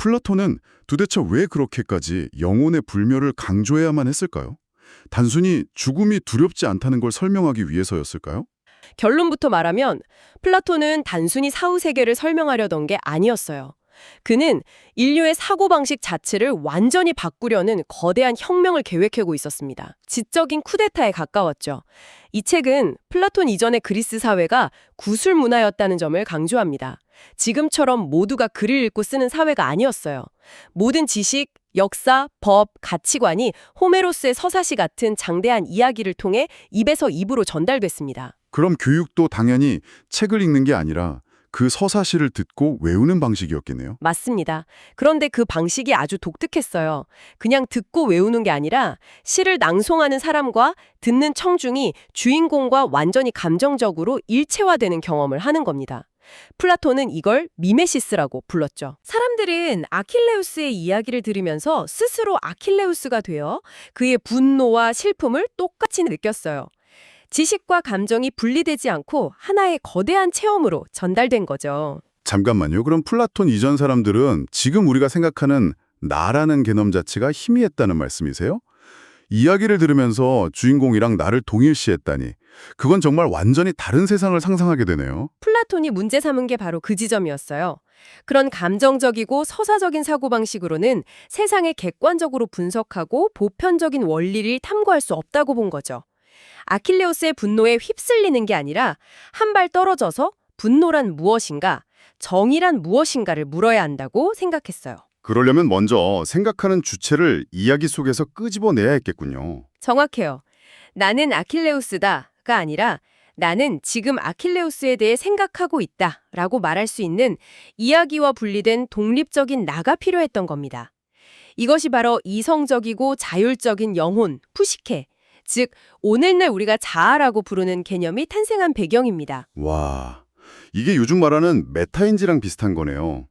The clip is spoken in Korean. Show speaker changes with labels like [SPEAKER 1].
[SPEAKER 1] 플라톤은 도대체 왜 그렇게까지 영혼의 불멸을 강조해야만 했을까요? 단순히 죽음이 두렵지 않다는 걸 설명하기 위해서였을까요?
[SPEAKER 2] 결론부터 말하면 플라톤은 단순히 사후세계를 설명하려던 게 아니었어요. 그는 인류의 사고방식 자체를 완전히 바꾸려는 거대한 혁명을 계획하고 있었습니다. 지적인 쿠데타에 가까웠죠. 이 책은 플라톤 이전의 그리스 사회가 구술 문화였다는 점을 강조합니다. 지금처럼 모두가 글을 읽고 쓰는 사회가 아니었어요. 모든 지식, 역사, 법, 가치관이 호메로스의 서사시 같은 장대한 이야기를 통해 입에서 입으로 전달됐습니다.
[SPEAKER 1] 그럼 교육도 당연히 책을 읽는 게 아니라 그 서사시를 듣고 외우는 방식이었겠네요.
[SPEAKER 2] 맞습니다. 그런데 그 방식이 아주 독특했어요. 그냥 듣고 외우는 게 아니라 시를 낭송하는 사람과 듣는 청중이 주인공과 완전히 감정적으로 일체화되는 경험을 하는 겁니다. 플라톤은 이걸 미메시스라고 불렀죠. 사람들은 아킬레우스의 이야기를 들으면서 스스로 아킬레우스가 되어 그의 분노와 슬픔을 똑같이 느꼈어요. 지식과 감정이 분리되지 않고 하나의 거대한 체험으로 전달된 거죠.
[SPEAKER 1] 잠깐만요. 그럼 플라톤 이전 사람들은 지금 우리가 생각하는 나라는 개념 자체가 희미했다는 말씀이세요? 이야기를 들으면서 주인공이랑 나를 동일시했다니. 그건 정말 완전히 다른 세상을 상상하게 되네요.
[SPEAKER 2] 플라톤이 문제 삼은 게 바로 그 지점이었어요. 그런 감정적이고 서사적인 사고방식으로는 세상을 객관적으로 분석하고 보편적인 원리를 탐구할 수 없다고 본 거죠. 아킬레우스의 분노에 휩쓸리는 게 아니라 한 발 떨어져서 분노란 무엇인가, 정의란 무엇인가를 물어야 한다고 생각했어요.
[SPEAKER 1] 그러려면 먼저 생각하는 주체를 이야기 속에서 끄집어내야 했겠군요.
[SPEAKER 2] 정확해요. 나는 아킬레우스다가 아니라 나는 지금 아킬레우스에 대해 생각하고 있다 라고 말할 수 있는 이야기와 분리된 독립적인 나가 필요했던 겁니다. 이것이 바로 이성적이고 자율적인 영혼, 푸시케, 즉 오늘날 우리가 자아라고 부르는 개념이 탄생한 배경입니다.
[SPEAKER 1] 와, 이게 요즘 말하는 메타인지랑 비슷한 거네요.